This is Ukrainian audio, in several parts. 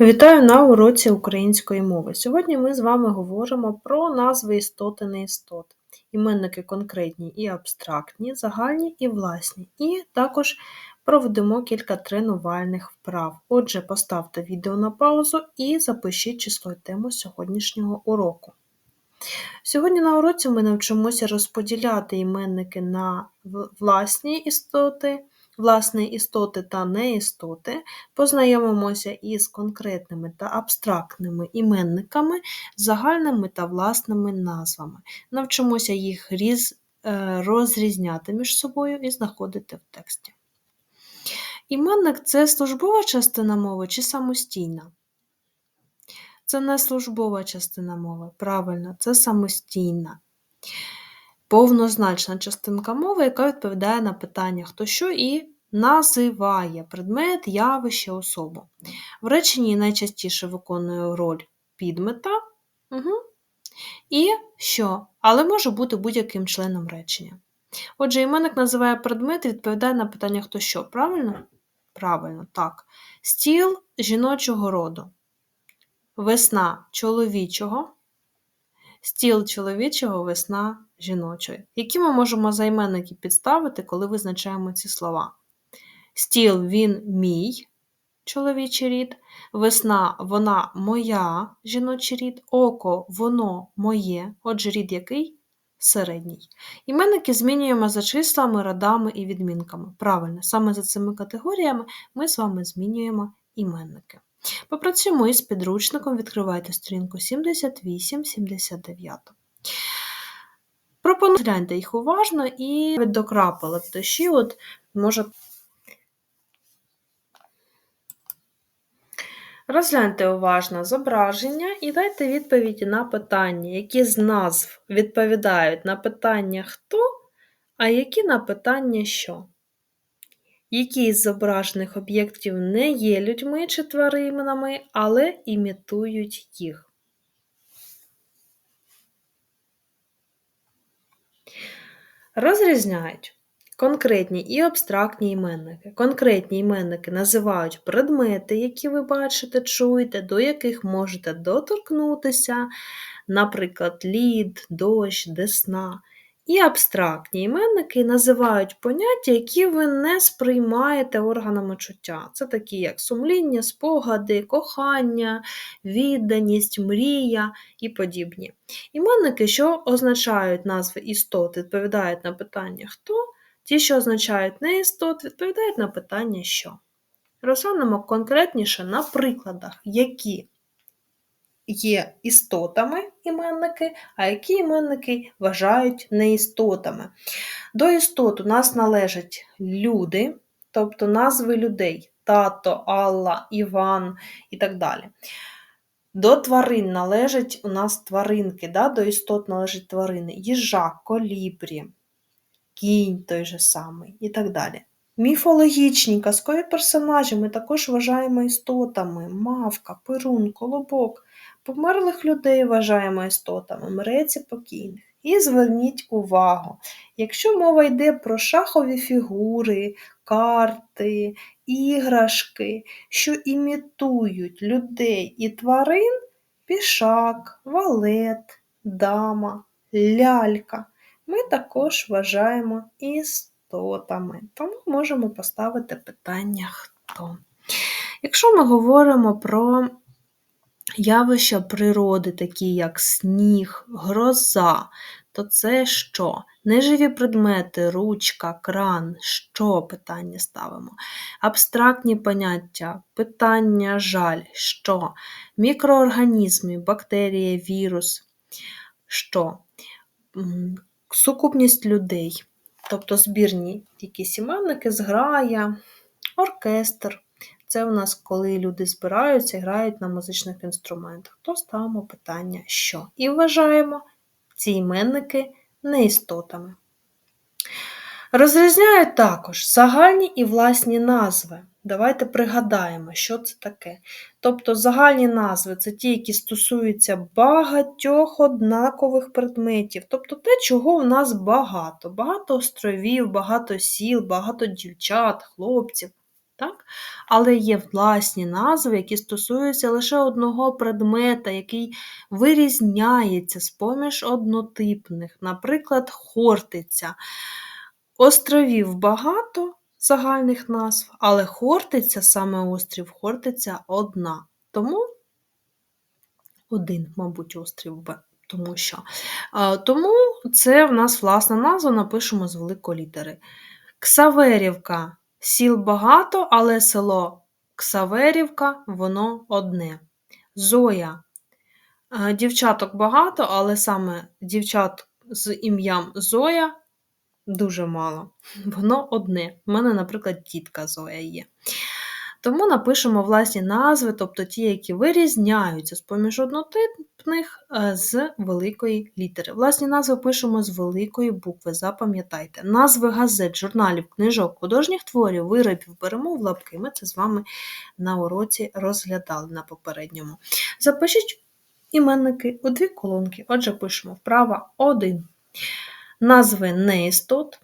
Вітаю на уроці української мови. Сьогодні ми з вами говоримо про назви істоти неістот. Іменники конкретні і абстрактні, загальні і власні. І також проведемо кілька тренувальних вправ. Отже, поставте відео на паузу і запишіть число тему сьогоднішнього уроку. Сьогодні на уроці ми навчимося розподіляти іменники на власні істоти власне істоти та неістоти, познайомимося із конкретними та абстрактними іменниками, загальними та власними назвами. Навчимося їх е, розрізняти між собою і знаходити в тексті. Іменник це службова частина мови чи самостійна? Це не службова частина мови, правильно, це самостійна. Повнозначна частинка мови, яка відповідає на питання хто що і називає предмет, явище, особу. В реченні найчастіше виконує роль підмета угу. і що, але може бути будь-яким членом речення. Отже, іменник називає предмет і відповідає на питання хто що, правильно? Правильно, так. Стіл жіночого роду. Весна чоловічого. Стіл чоловічого, весна жіночої. Які ми можемо займенники підставити, коли визначаємо ці слова? Стіл він мій чоловічий рід, весна вона моя жіночий рід, око воно моє, отже, рід який середній. Іменники змінюємо за числами, родами і відмінками. Правильно, саме за цими категоріями ми з вами змінюємо іменники. Попрацюємо із підручником, відкривайте сторінку 78-79. Пропоную гляньте їх уважно і докрапали пташі, от може. Розгляньте уважно зображення і дайте відповіді на питання, які з назв відповідають на питання хто, а які на питання що. Які з зображених об'єктів не є людьми чи тваринами, але імітують їх. Розрізняють конкретні і абстрактні іменники. Конкретні іменники називають предмети, які ви бачите, чуєте, до яких можете доторкнутися, наприклад, лід, дощ, десна. І абстрактні іменники називають поняття, які ви не сприймаєте органами чуття. Це такі, як сумління, спогади, кохання, відданість, мрія і подібні. Іменники, що означають назви істот, відповідають на питання хто, ті, що означають неістот, відповідають на питання що. Розглянемо конкретніше на прикладах, які є істотами іменники, а які іменники вважають неістотами. До істот у нас належать люди, тобто назви людей тато, Алла, Іван і так далі. До тварин належать у нас тваринки, да? до істот належать тварини, їжак, колібрі, кінь той же самий і так далі. Міфологічні казкові персонажі ми також вважаємо істотами: мавка, перун, колобок, померлих людей вважаємо істотами, мреці покійних. І зверніть увагу, якщо мова йде про шахові фігури, карти, іграшки, що імітують людей і тварин, пішак, валет, дама, лялька ми також вважаємо істотами, тому можемо поставити питання хто. Якщо ми говоримо про явища природи, такі як сніг, гроза, то це що? Неживі предмети, ручка, кран, що питання ставимо? Абстрактні поняття, питання жаль, що? Мікроорганізми, бактерія, вірус, що? сукупність людей, тобто збірні якісь іменники, зграя, оркестр. Це у нас, коли люди збираються і грають на музичних інструментах, то ставимо питання що. І вважаємо ці іменники неістотами. Розрізняють також загальні і власні назви. Давайте пригадаємо, що це таке. Тобто загальні назви це ті, які стосуються багатьох однакових предметів, тобто те, чого в нас багато. Багато островів, багато сіл, багато дівчат, хлопців. Так? Але є власні назви, які стосуються лише одного предмета, який вирізняється з поміж однотипних, наприклад, Хортиця. Островів багато загальних назв, але Хортиця, саме острів Хортиця одна. Тому один, мабуть, острів Б. Тому що. Тому це в нас власна назва, напишемо з великої літери. Ксаверівка сіл багато, але село Ксаверівка воно одне. Зоя. Дівчаток багато, але саме дівчат з ім'ям Зоя дуже мало. Воно одне. У мене, наприклад, тітка Зоя є. Тому напишемо власні назви, тобто ті, які вирізняються з поміж однотипних е, з великої літери. Власні назви пишемо з великої букви, запам'ятайте. Назви газет, журналів, книжок, художніх творів, виробів беремо в лапки. Ми це з вами на уроці розглядали на попередньому. Запишіть іменники у дві колонки. Отже, пишемо вправа 1. Назви неістот.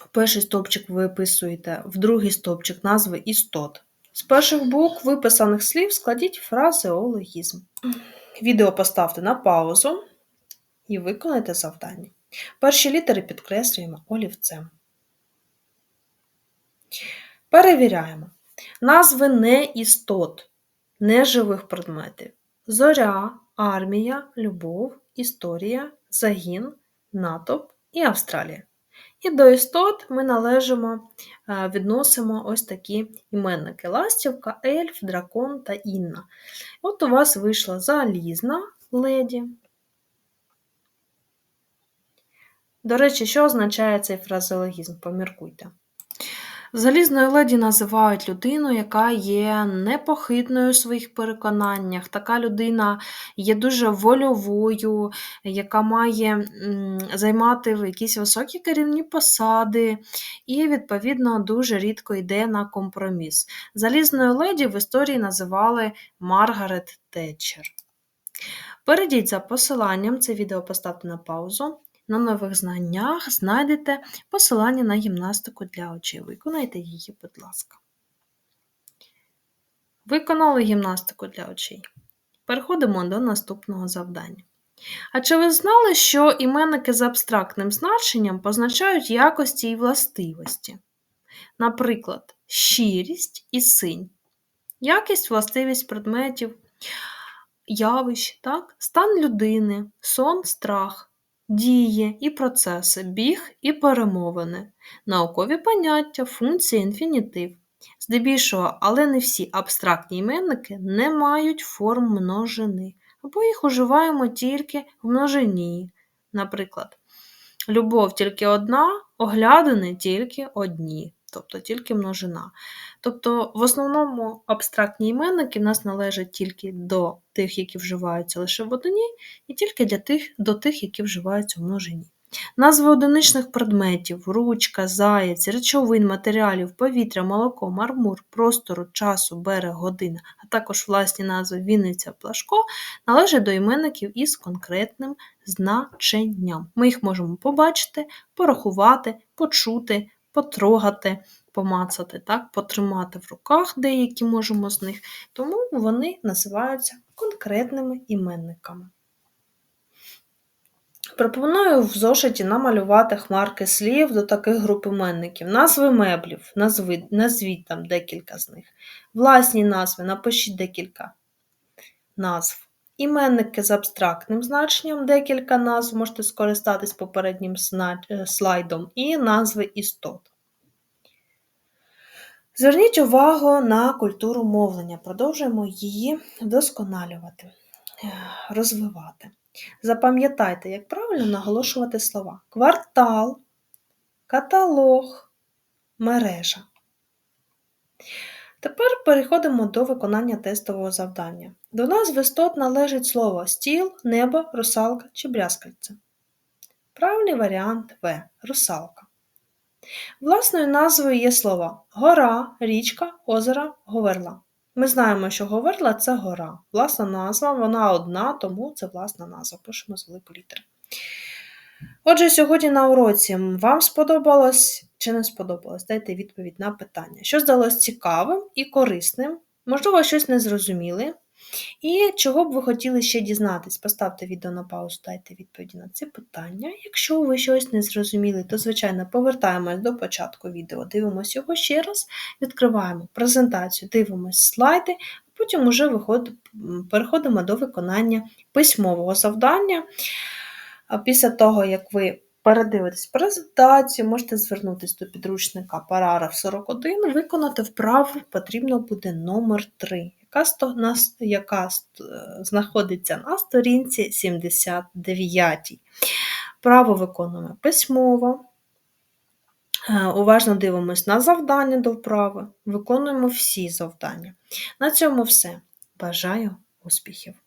В перший стовпчик ви виписуєте, в другий стовпчик назви істот. З перших букв виписаних слів складіть фразеологізм. Відео поставте на паузу і виконайте завдання. Перші літери підкреслюємо олівцем. Перевіряємо. Назви не істот, неживих предметів. Зоря, армія, любов, історія, загін, натовп і Австралія. І до істот ми належимо, е, відносимо ось такі іменники: ластівка, ельф, дракон та інна. От у вас вийшла залізна леді. До речі, що означає цей фразеологізм? Поміркуйте. Залізною леді називають людину, яка є непохитною у своїх переконаннях. Така людина є дуже вольовою, яка має займати якісь високі керівні посади, і, відповідно, дуже рідко йде на компроміс. Залізною леді в історії називали Маргарет Тетчер. Перейдіть за посиланням, це відео поставте на паузу. На нових знаннях знайдете посилання на гімнастику для очей. Виконайте її, будь ласка. Виконали гімнастику для очей. Переходимо до наступного завдання. А чи ви знали, що іменники з абстрактним значенням позначають якості і властивості? Наприклад, щирість і синь. Якість, властивість предметів, явищ, так? стан людини, сон, страх дії і процеси, біг і перемовини, наукові поняття, функції, інфінітив. Здебільшого, але не всі абстрактні іменники не мають форм множини, або їх уживаємо тільки в множині. Наприклад, любов тільки одна, оглядини тільки одні тобто тільки множина. Тобто, в основному абстрактні іменники в нас належать тільки до тих, які вживаються лише в одній, і тільки для тих, до тих, які вживаються в множині. Назви одиничних предметів, ручка, заєць, речовин, матеріалів, повітря, молоко, мармур, простору, часу, берег, година, а також власні назви Вінниця, Плашко належать до іменників із конкретним значенням. Ми їх можемо побачити, порахувати, почути, потрогати, помацати, так, потримати в руках деякі можемо з них, тому вони називаються конкретними іменниками. Пропоную в зошиті намалювати хмарки слів до таких груп іменників. Назви меблів, назви, назвіть там декілька з них. Власні назви, напишіть декілька назв. Іменники з абстрактним значенням, декілька назв, можете скористатись попереднім е, слайдом, і назви істот. Зверніть увагу на культуру мовлення, продовжуємо її вдосконалювати, розвивати. Запам'ятайте, як правильно наголошувати слова: квартал, каталог, мережа. Тепер переходимо до виконання тестового завдання. До назв істот належить слово стіл, небо, русалка чи брязкальце. Правильний варіант В. Русалка. Власною назвою є слова гора, річка, озеро, говерла. Ми знаємо, що говерла це гора. Власна назва, вона одна, тому це власна назва. Пишемо з великої літери. Отже, сьогодні на уроці вам сподобалось чи не сподобалось? Дайте відповідь на питання. Що здалось цікавим і корисним? Можливо, щось не зрозуміли. І чого б ви хотіли ще дізнатись? Поставте відео на паузу, дайте відповіді на ці питання. Якщо ви щось не зрозуміли, то, звичайно, повертаємось до початку відео, дивимося його ще раз, відкриваємо презентацію, дивимося слайди, а потім виход... переходимо до виконання письмового завдання. Після того, як ви передивитесь презентацію, можете звернутися до підручника Параграф 41, виконати вправу потрібно буде номер 3, яка, знаходиться на сторінці 79. Право виконуємо письмово. Е, Уважно дивимось на завдання до вправи, виконуємо всі завдання. На цьому все. Бажаю успіхів!